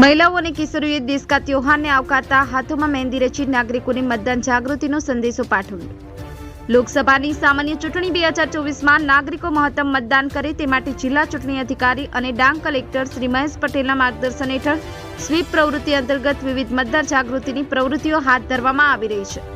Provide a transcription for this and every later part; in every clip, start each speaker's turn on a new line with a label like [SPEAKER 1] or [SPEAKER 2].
[SPEAKER 1] મહિલાઓ અને કિશોરીઓએ દેશ કા ત્યોહારને આવકારતા હાથોમાં મહેંદી રચી નાગરિકોને મતદાન જાગૃતિનો સંદેશો પાઠવ્યો. લોકસભાની સામાન્ય ચૂંટણી બે હજાર ચોવીસમાં નાગરિકો મહત્તમ મતદાન કરે તે માટે જિલ્લા ચૂંટણી અધિકારી અને ડાંગ કલેક્ટર શ્રી મહેશ પટેલના માર્ગદર્શન હેઠળ સ્વીપ પ્રવૃત્તિ અંતર્ગત વિવિધ મતદાર જાગૃતિની પ્રવૃત્તિઓ હાથ ધરવામાં આવી રહી છે.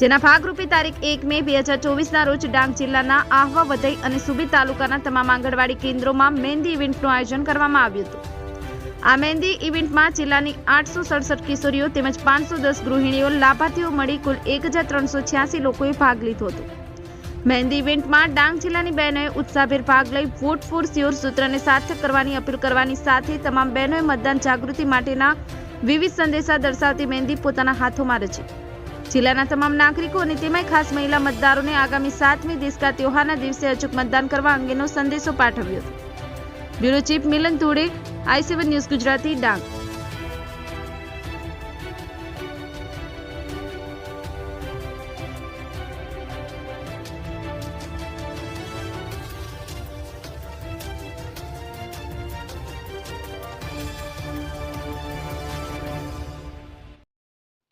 [SPEAKER 1] જેના ભાગરૂપે તારીખ એક મે બે હજાર ચોવીસના રોજ ડાંગ જિલ્લાના આહવા વધઈ અને સુબી તાલુકાના તમામ આંગણવાડી કેન્દ્રોમાં મહેંદી ઇવેન્ટનું આયોજન કરવામાં આવ્યું હતું. આ મહેંદી ઇવેન્ટમાં જિલ્લાની આઠસો સડસઠ કિશોરીઓ તેમજ પાંચસો દસ ગૃહિણીઓ લાભાર્થીઓ મળી કુલ એક હજાર ત્રણસો છ્યાસી લોકોએ ભાગ લીધો હતો. મહેંદી ઇવેન્ટમાં ડાંગ જિલ્લાની બહેનોએ ઉત્સાહભેર ભાગ લઈ વોટ ફોર સ્યોર સૂત્રને સાર્થક કરવાની અપીલ કરવાની સાથે તમામ બહેનોએ મતદાન જાગૃતિ માટેના વિવિધ સંદેશા દર્શાવતી મહેંદી પોતાના હાથોમાં રચી. જિલ્લાના તમામ નાગરિકો અને તેમાંય ખાસ મહિલા મતદારોને આગામી સાતમી દેશકા ત્યોહારના દિવસે અચૂક મતદાન કરવા અંગેનો સંદેશો પાઠવ્યો હતો. Bureau chief Milan Dhude I seven news Gujarati Dang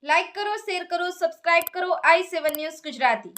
[SPEAKER 1] like કરો શેર કરો સબસ્ક્રાઇબ કરો આઈ સેવન ન્યૂઝ ગુજરાતી